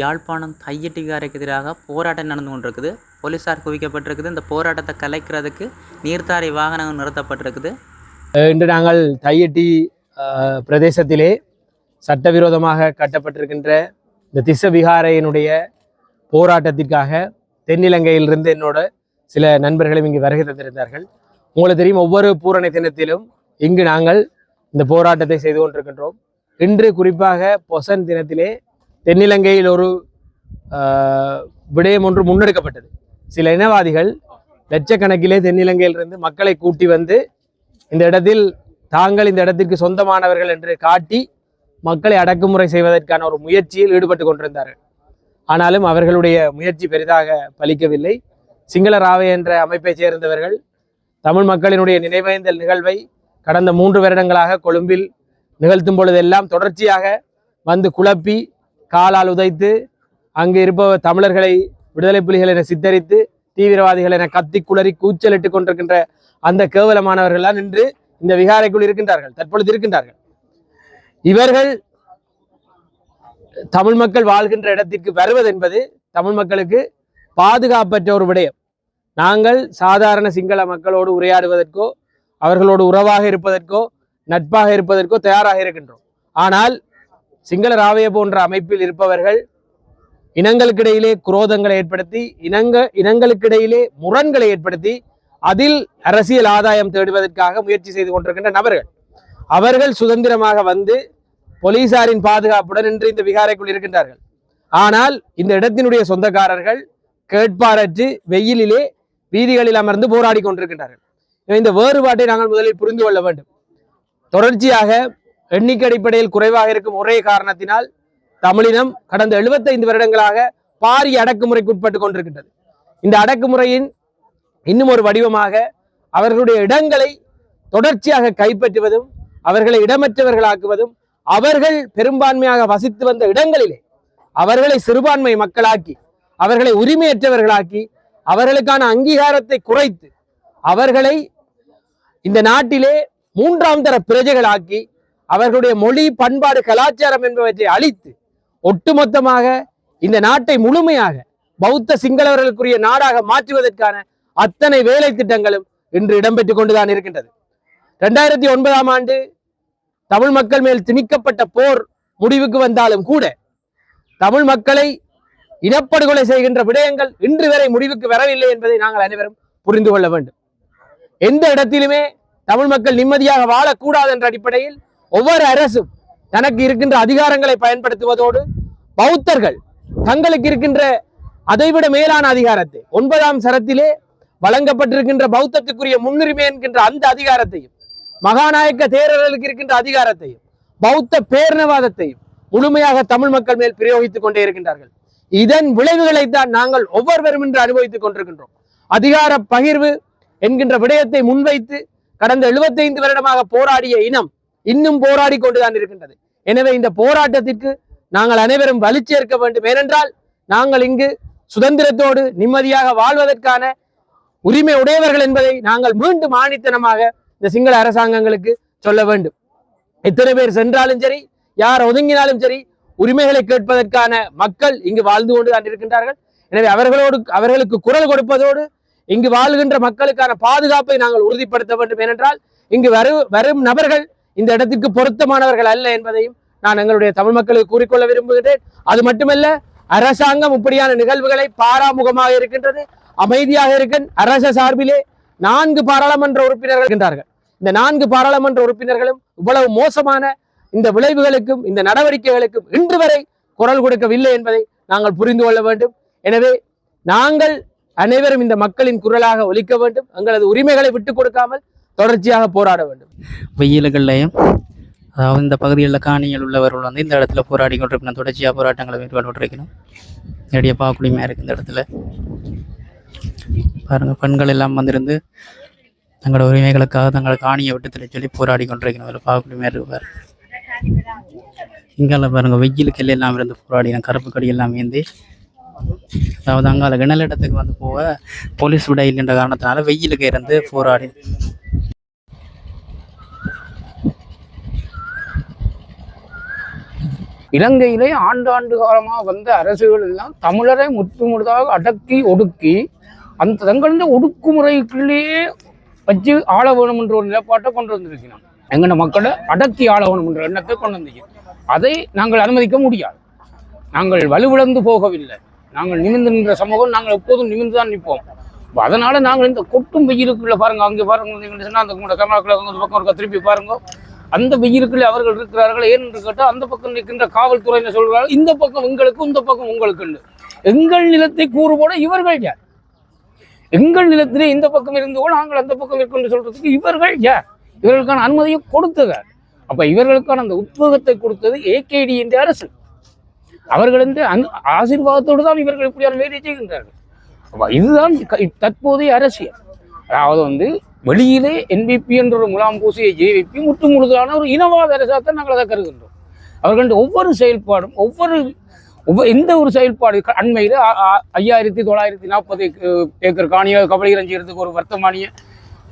யாழ்ப்பாணம் தையிட்டிகாரைக்கு எதிராக போராட்டம் நடந்து கொண்டிருக்குது. போலீஸார் குவிக்கப்பட்டிருக்குது. இந்த போராட்டத்தை கலைக்கிறதுக்கு நீர்த்தாரை வாகனங்கள் நிறுத்தப்பட்டிருக்குது. இன்று நாங்கள் தையட்டி பிரதேசத்திலே சட்டவிரோதமாக கட்டப்பட்டிருக்கின்ற இந்த திச விகாரையினுடைய போராட்டத்திற்காக தென்னிலங்கையிலிருந்து என்னோட சில நண்பர்களும் இங்கு வருகை தந்திருந்தார்கள். உங்களுக்கு தெரியும் ஒவ்வொரு பூரண தினத்திலும் இங்கு நாங்கள் இந்த போராட்டத்தை செய்து கொண்டிருக்கின்றோம். இன்று குறிப்பாக பொசன் தினத்திலே தென்னிலங்கையில் ஒரு விடயம் ஒன்று முன்னெடுக்கப்பட்டது. சில இனவாதிகள் லட்சக்கணக்கிலே தென்னிலங்கையிலிருந்து மக்களை கூட்டி வந்து இந்த இடத்தில் தாங்கள் இந்த இடத்திற்கு சொந்தமானவர்கள் என்று காட்டி மக்களை அடக்குமுறை செய்வதற்கான ஒரு முயற்சியில் ஈடுபட்டு கொண்டிருந்தார்கள். ஆனாலும் அவர்களுடைய முயற்சி பெரிதாக பலிக்கவில்லை. சிங்கள ராவை என்ற அமைப்பைச் சேர்ந்தவர்கள் தமிழ் மக்களினுடைய நினைவேந்தல் நிகழ்வை கடந்த மூன்று வருடங்களாக கொழும்பில் நிகழ்த்தும் பொழுதெல்லாம் தொடர்ச்சியாக வந்து குழப்பி காலால் உதைத்து அங்கு இருப்பவர் தமிழர்களை விடுதலை புலிகள் என சித்தரித்து தீவிரவாதிகள் என கத்தி குளறி கூச்சலிட்டு கொண்டிருக்கின்ற அந்த கேவலமானவர்கள்லாம் நின்று இந்த விகாரைக்குள் இருக்கின்றார்கள் தற்பொழுது இருக்கின்றார்கள். இவர்கள் தமிழ் மக்கள் வாழ்கின்ற இடத்திற்கு வருவது என்பது தமிழ் மக்களுக்கு பாதுகாப்பற்ற ஒரு விடயம். நாங்கள் சாதாரண சிங்கள மக்களோடு உரையாடுவதற்கோ அவர்களோடு உறவாக இருப்பதற்கோ நட்பாக இருப்பதற்கோ தயாராக இருக்கின்றோம். ஆனால் சிங்கள ராவைய போன்ற அமைப்பில் இருப்பவர்கள் இனங்களுக்கிடையிலே குரோதங்களை ஏற்படுத்தி இனங்க இனங்களுக்கிடையிலே முரண்களை ஏற்படுத்தி அதில் அரசியல் ஆதாயம் தேடுவதற்காக முயற்சி செய்து கொண்டிருக்கின்ற நபர்கள். அவர்கள் சுதந்திரமாக வந்து போலீசாரின் பாதுகாப்புடன் இன்று இந்த விகாரைக்குள் இருக்கின்றார்கள். ஆனால் இந்த இடத்தினுடைய சொந்தக்காரர்கள் கேட்பாரற்று வெயிலிலே வீதிகளில் அமர்ந்து போராடி கொண்டிருக்கின்றார்கள். இந்த வேறுபாட்டை நாங்கள் முதலில் புரிந்து கொள்ள வேண்டும். தொடர்ச்சியாக எண்ணிக்கை அடிப்படையில் குறைவாக இருக்கும் ஒரே காரணத்தினால் தமிழினம் கடந்த 75 வருடங்களாக பாரிய அடக்குமுறைக்கு உட்பட்டு கொண்டிருக்கின்றது. இந்த அடக்குமுறையின் இன்னும் ஒரு வடிவமாக அவர்களுடைய இடங்களை தொடர்ச்சியாக கைப்பற்றுவதும் அவர்களை இடமற்றவர்களாக்குவதும் அவர்கள் பெரும்பான்மையாக வசித்து வந்த இடங்களிலே அவர்களை சிறுபான்மை மக்களாக்கி அவர்களை உரிமையற்றவர்களாக்கி அவர்களுக்கான அங்கீகாரத்தை குறைத்து அவர்களை இந்த நாட்டிலே மூன்றாம் தர பிரஜைகளாக்கி அவர்களுடைய மொழி பண்பாடு கலாச்சாரம் என்பவற்றை அழித்து ஒட்டுமொத்தமாக இந்த நாட்டை முழுமையாக பௌத்த சிங்களவர்களுக்குரிய நாடாக மாற்றுவதற்கான அத்தனை வேலை திட்டங்களும் இன்று இடம்பெற்றுக் கொண்டுதான் இருக்கின்றது. ரெண்டாயிரத்தி ஒன்பதாம் ஆண்டு தமிழ் மக்கள் மேல் திணிக்கப்பட்ட போர் முடிவுக்கு வந்தாலும் கூட தமிழ் மக்களை இனப்படுகொலை செய்கின்ற விடயங்கள் இன்று வரை முடிவுக்கு வரவில்லை என்பதை நாங்கள் அனைவரும் புரிந்து கொள்ள வேண்டும். எந்த இடத்திலுமே தமிழ் மக்கள் நிம்மதியாக வாழக்கூடாது என்ற அடிப்படையில் ஒவ்வொரு அரசும் தனக்கு இருக்கின்ற அதிகாரங்களை பயன்படுத்துவதோடு பௌத்தர்கள் தங்களுக்கு இருக்கின்ற அதைவிட மேலான அதிகாரத்தை ஒன்பதாம் சரத்திலே வழங்கப்பட்டிருக்கின்ற பௌத்தத்துக்குரிய முன்னுரிமை என்கின்ற அந்த அதிகாரத்தையும் மகாநாயக்க தேரர்களுக்கு இருக்கின்ற அதிகாரத்தையும் பௌத்த பேரினவாதத்தையும் முழுமையாக தமிழ் மக்கள் மேல் பிரயோகித்துக் கொண்டே இருக்கின்றார்கள். இதன் விளைவுகளைத்தான் நாங்கள் ஒவ்வொருவரும் இன்று அனுபவித்துக் கொண்டிருக்கின்றோம். அதிகார பகிர்வு என்கின்ற விடயத்தை முன்வைத்து கடந்த 75 வருடமாக போராடிய இனம் இன்னும் போராடி கொண்டுதான் இருக்கின்றது. எனவே இந்த போராட்டத்திற்கு நாங்கள் அனைவரும் வலுச்சேர்க்க வேண்டும். ஏனென்றால் நாங்கள் இங்கு சுதந்திரத்தோடு நிம்மதியாக வாழ்வதற்கான உரிமை உடையவர்கள் என்பதை நாங்கள் மீண்டும் ஆணித்தனமாக இந்த சிங்கள அரசாங்கங்களுக்கு சொல்ல வேண்டும். எத்தனை பேர் சென்றாலும் சரி யார் ஒதுங்கினாலும் சரி உரிமைகளை கேட்பதற்கான மக்கள் இங்கு வாழ்ந்து கொண்டு தான் இருக்கின்றார்கள். எனவே அவர்களோடு அவர்களுக்கு குரல் கொடுப்பதோடு இங்கு வாழ்கின்ற மக்களுக்கான பாதுகாப்பை நாங்கள் உறுதிப்படுத்த வேண்டும். ஏனென்றால் இங்கு வரும் வரும் நபர்கள் இந்த இடத்திற்கு பொருத்தமானவர்கள் அல்ல என்பதையும் நான் எங்களுடைய தமிழ் மக்களுக்கு கூறிக்கொள்ள விரும்புகிறேன் அது மட்டுமல்ல அரசாங்கம் இப்படியான நிகழ்வுகளை பாராமுகமாக இருக்கின்றது அமைதியாக இருக்கின்ற அரச சார்பிலே நான்கு பாராளுமன்ற உறுப்பினர்கள் இருக்கின்றார்கள். இந்த நான்கு பாராளுமன்ற உறுப்பினர்களும் இவ்வளவு மோசமான இந்த விளைவுகளுக்கும் இந்த நடவடிக்கைகளுக்கும் இன்று வரை குரல் கொடுக்கவில்லை என்பதை நாங்கள் புரிந்து கொள்ள வேண்டும். எனவே நாங்கள் அனைவரும் இந்த மக்களின் குரலாக ஒலிக்க வேண்டும். எங்களது உரிமைகளை விட்டுக் கொடுக்காமல் தொடர்ச்சியாக போராட வேண்டும். வெயில்கள்லையும் அதாவது இந்த பகுதிகளில் காணிகள் உள்ளவர்கள் வந்து இந்த இடத்துல போராடி கொண்டிருக்கணும். தொடர்ச்சியாக போராட்டங்களை மேற்கொண்டு கொண்டிருக்கணும். நிறைய பாக்குடிமையாக இருக்குது இந்த இடத்துல. பாருங்கள் பெண்கள் எல்லாம் வந்திருந்து தங்களோட உரிமைகளுக்காக தங்களை காணியை விட்டு தர சொல்லி போராடி கொண்டிருக்கணும். அதில் பாக்குடிமையாக இருப்பார் பாரு இங்கால பாருங்க வெயிலுக்கு எல்லாம் இருந்து போராடினோம் கருப்பு கடி எல்லாம் ஏந்தி அதாவது அங்கால கிணல் இடத்துக்கு வந்து போக போலீஸ் விட இல்லைன்ற காரணத்தினால வெயிலுக்கு இருந்து போராடி இலங்கையிலே ஆண்டாண்டு காலமாக வந்த அரசுகள் எல்லாம் தமிழரை முற்றுமுழுதாக அடக்கி ஒடுக்கி அந்த தங்களுடைய ஒடுக்குமுறைக்குள்ளேயே வச்சு ஆள வேணும் என்ற ஒரு நிலைப்பாட்டை கொண்டு வந்திருக்கிறோம் எங்கட மக்களை அடக்கி ஆள வேணும் என்ற எண்ணத்தை கொண்டு வந்திருக்கிறோம் அதை நாங்கள் அனுமதிக்க முடியாது. நாங்கள் வலுவிழந்து போகவில்லை. நாங்கள் நிமிர்ந்து நின்ற சமூகம் நாங்கள் எப்போதும் நிமிந்து தான் நிற்போம். அதனால நாங்கள் இந்த கொட்டும் வெயிலுக்குள்ள பாருங்க அங்கே பாருங்க சொன்னால் அந்த கூட கர்நாடகாவில் அந்த பக்கம் இருக்க திருப்பி பாருங்க. அந்த வெயிலுக்குள்ளே அவர்கள் இருக்கிறார்கள். ஏன் என்று கேட்டால் அந்த பக்கம் நிற்கின்ற காவல்துறையினர் சொல்கிறார்கள் இந்த பக்கம் உங்களுக்கு இந்த பக்கம் உங்களுக்கு எங்கள் நிலத்தை கூறுபோட இவர்கள் யார்? எங்கள் நிலத்திலே இந்த பக்கம் இருந்து கூட நாங்கள் அந்த பக்கம் இருக்கோம் சொல்றதுக்கு இவர்கள் யார்? இவர்களுக்கான அனுமதியை கொடுத்தவர் அப்ப இவர்களுக்கான அந்த உத்வேகத்தை கொடுத்தது ஏகேடி என்ற அரசு அவர்கள் வந்து அன் ஆசீர்வாதத்தோடு தான் இவர்கள் இப்படியான வேலையை செய்கின்றார்கள். அப்ப இதுதான் தற்போதைய அரசியல். அதாவது வந்து வெளியிலே என்பிபி என்ற ஒரு முலாம் பூசிய ஜேவிபி முற்று முழுதான ஒரு இனவாத அரசாகத்தை நாங்கள் அதை கருதுகின்றோம். அவர்களுடைய ஒவ்வொரு செயல்பாடும் ஒவ்வொரு ஒவ்வொரு எந்த ஒரு செயல்பாடு க- ஐயாயிரத்தி தொள்ளாயிரத்தி நாற்பது ஏக்கர் காணியாக கபலை இறஞ்சிறதுக்கு ஒரு வர்த்தமானிய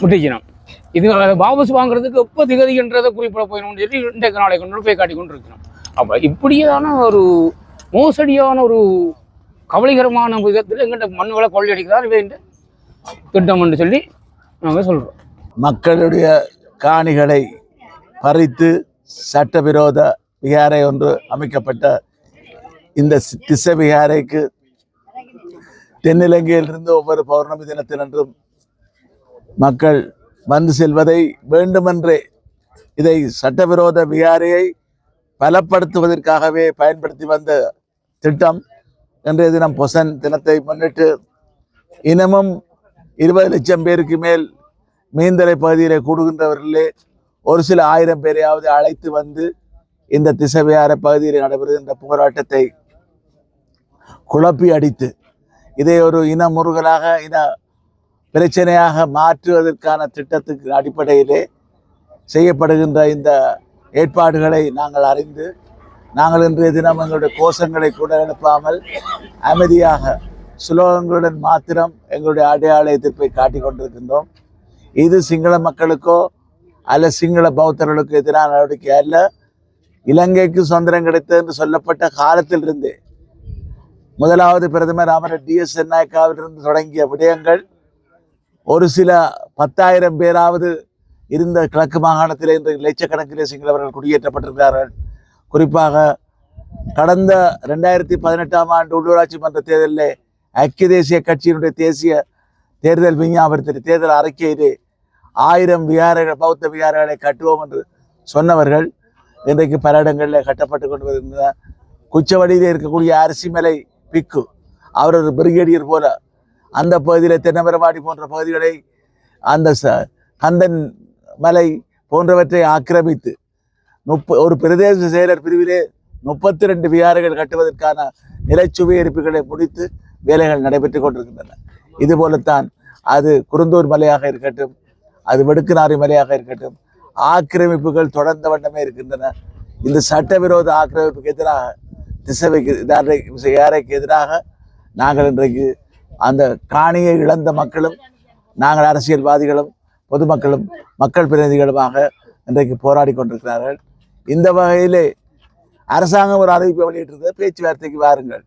முட்டிச்சினோம் இது வாபஸ் வாங்குறதுக்கு எப்போ திகதின்றதை குறிப்பிட போயிடணும்னு சொல்லி இன்றைக்கு நாளை கொண்டு போய் காட்டி கொண்டு இருக்கிறோம் அப்போ இப்படியான ஒரு மோசடியான ஒரு கவலைகரமான விதத்தில் எங்கிட்ட மண்ணுகளை கொள்ளையடிக்கிறார் வேண்ட திட்டம் என்று சொல்லி நாங்கள் சொல்கிறோம் மக்களுடைய காணிகளை பறித்து சட்டவிரோத விகாரை ஒன்று அமைக்கப்பட்ட இந்த திசை விகாரைக்கு தென்னிலங்கையிலிருந்து ஒவ்வொரு பௌர்ணமி தினத்தினன்றும் மக்கள் வந்து செல்வதை வேண்டுமென்றே இதை சட்டவிரோத விகாரையை பலப்படுத்துவதற்காகவே பயன்படுத்தி வந்த திட்டம். இன்றைய தினம் பொசன் தினத்தை முன்னிட்டு இனமும் இருபது லட்சம் பேருக்கு மேல் மீன்தலை பகுதியில் கூடுகின்றவர்களே ஒரு சில ஆயிரம் பேரையாவது அழைத்து வந்து இந்த திசைவியார பகுதியில் நடைபெறுகின்ற போராட்டத்தை குழப்பி அடித்து இதை ஒரு இன முருகலாக இன பிரச்சனையாக மாற்றுவதற்கான திட்டத்துக்கு அடிப்படையிலே செய்யப்படுகின்ற இந்த ஏற்பாடுகளை நாங்கள் அறிந்து நாங்கள் இன்றைய தினம் எங்களுடைய கோஷங்களை கூட எழுப்பாமல் அமைதியாக சுலோகங்களுடன் மாத்திரம் எங்களுடைய அடையாள எதிர்ப்பை காட்டிக் கொண்டிருக்கின்றோம். இது சிங்கள மக்களுக்கோ அல்ல சிங்கள பௌத்தர்களுக்கு எதிரான நடவடிக்கை அல்ல. இலங்கைக்கு சுதந்திரம் கிடைத்தது என்று சொல்லப்பட்ட காலத்திலிருந்தே முதலாவது பிரதமர் அமர டிஎஸ் சென்னாய்க்காவிலிருந்து தொடங்கிய விடயங்கள் ஒரு சில பத்தாயிரம் பேராவது இருந்த கிழக்கு மாகாணத்தில் இன்று லட்சக்கணக்கிலே சிங்களவர்கள் குடியேற்றப்பட்டிருக்கிறார்கள். குறிப்பாக கடந்த ரெண்டாயிரத்தி பதினெட்டாம் ஆண்டு உள்ளூராட்சி மன்ற தேர்தலில் ஐக்கிய தேசிய கட்சியினுடைய தேசிய தேர்தல் விஞ்ஞாபனத்தில் தேர்தல் அறிக்கையிலே ஆயிரம் விகாரங்கள் பௌத்த விகாரங்களை கட்டுவோம் என்று சொன்னவர்கள் இன்றைக்கு பல இடங்களில் கட்டப்பட்டு கொண்டு வருகின்றன குச்சவடியில் இருக்கக்கூடிய அரிசிமலை பிக்கு அவர் ஒரு பிரிகேடியர் போல அந்த பகுதியில் தென்னமரவாடி போன்ற பகுதிகளை அந்த ச கந்தன் மலை போன்றவற்றை ஆக்கிரமித்து முப்ப ஒரு பிரதேச செயலர் பிரிவிலே முப்பத்தி ரெண்டு விகாரங்கள் கட்டுவதற்கான நிலச்சுவையெடுப்புகளை முடித்து வேலைகள் நடைபெற்று கொண்டிருக்கின்றன. இது போலத்தான் அது குருந்தூர் மலையாக இருக்கட்டும் அது வெடுக்குநாரி மலையாக இருக்கட்டும் ஆக்கிரமிப்புகள் தொடர்ந்த வண்ணமே இருக்கின்றன. இந்த சட்டவிரோத ஆக்கிரமிப்புக்கு எதிராக திசைவைக்கு யாரைக்கு எதிராக நாங்கள் இன்றைக்கு அந்த காணியை இழந்த மக்களும் நாங்கள் அரசியல்வாதிகளும் பொதுமக்களும் மக்கள் பிரதிநிதிகளுமாக இன்றைக்கு போராடி கொண்டிருக்கிறார்கள். இந்த வகையிலே அரசாங்கம் ஒரு அறிவிப்பை வெளியிட்டிருக்கிறது. பேச்சுவார்த்தைக்கு வாருங்கள்.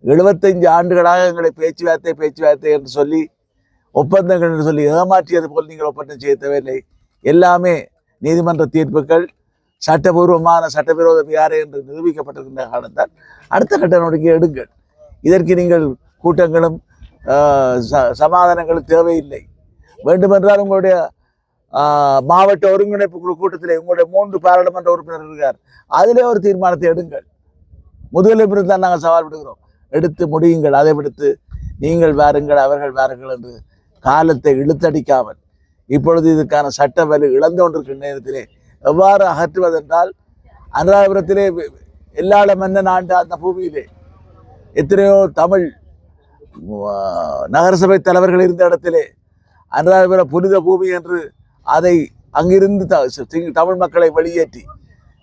எழுபத்தைந்து ஆண்டுகளாக எங்களை பேச்சுவார்த்தை பேச்சுவார்த்தை என்று சொல்லி ஒப்பந்தங்கள் என்று சொல்லி ஏமாற்றியது போல் நீங்கள் ஒப்பந்தம் செய்ய தேவையில்லை எல்லாமே நீதிமன்ற தீர்ப்புகள் சட்டபூர்வமான சட்டவிரோத விகாரை என்று நிரூபிக்கப்பட்டிருக்கின்ற காரணத்தால் அடுத்த கட்ட நடவடிக்கை எடுங்கள். இதற்கு நீங்கள் கூட்டங்களும் ச- சமாதானங்களும் தேவையில்லை. வேண்டுமென்றால் உங்களுடைய மாவட்ட ஒருங்கிணைப்பு குழு கூட்டத்தில் உங்களுடைய மூன்று பாராளுமன்ற உறுப்பினர் இருக்கார். அதிலே ஒரு தீர்மானத்தை எடுங்கள். முதலில் தான் நாங்கள் சவால் விடுகிறோம். எடுத்து முடியுங்கள். அதை விடுத்து நீங்கள் வாருங்கள் அவர்கள் வாருங்கள் என்று காலத்தை இழுத்தடிக்காமல் இப்பொழுது இதுக்கான சட்ட வலு இழந்து கொண்டிருக்கிற நேரத்திலே எவ்வாறு அகற்றுவதென்றால் அனுராதபுரத்திலே எல்லாள மன்னன் ஆண்ட அந்த பூமியிலே எத்தனையோ தமிழ் நகரசபை தலைவர்கள் இருந்த இடத்திலே அனுராதபுர புனித பூமி என்று அதை அங்கிருந்து தமிழ் மக்களை வெளியேற்றி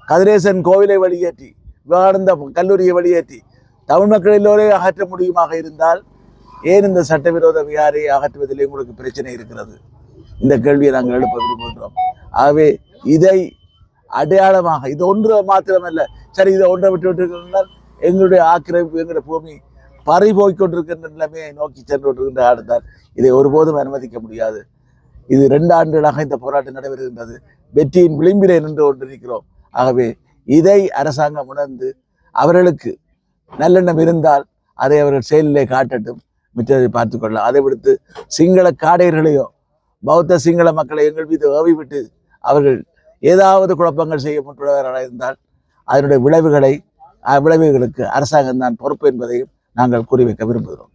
கதிரேசன் கோவிலை வெளியேற்றி விவேகானந்த கல்லூரியை வெளியேற்றி தமிழ் மக்கள் எல்லோரையும் அகற்ற முடியுமாக இருந்தால் ஏன் இந்த சட்டவிரோத விகாரியை அகற்றுவதில் உங்களுக்கு பிரச்சனை இருக்கிறது? இந்த கேள்வியை நாங்கள் எழுப்ப விரும்புகிறோம் ஆகவே இதை அடையாளமாக இது ஒன்று மாத்திரமல்ல சரி இதை ஒன்றை விட்டு விட்டு எங்களுடைய ஆக்கிரமிப்பு எங்களுடைய பூமி பறி போய்கொண்டிருக்கின்ற நிலைமையை நோக்கி சென்று கொண்டிருக்கின்ற ஆடுதான் இதை ஒருபோதும் அனுமதிக்க முடியாது. இது ரெண்டு ஆண்டுகளாக இந்த போராட்டம் நடைபெறுகின்றது. வெற்றியின் விளிம்பிலே நின்று கொண்டிருக்கிறோம். ஆகவே இதை அரசாங்கம் உணர்ந்து அவர்களுக்கு நல்லெண்ணம் இருந்தால் அதை அவர்கள் செயலிலே காட்டட்டும். மிச்சதை பார்த்து கொள்ளலாம். அதை விடுத்து சிங்கள காடையர்களையோ பௌத்த சிங்கள மக்களை எங்கள் மீது ஓவிவிட்டு அவர்கள் ஏதாவது குழப்பங்கள் செய்ய முற்படுவராக இருந்தால் அதனுடைய விளைவுகளை விளைவுகளுக்கு அரசாங்கம் தான் பொறுப்பு என்பதையும் நாங்கள் கூறி வைக்க விரும்புகிறோம்.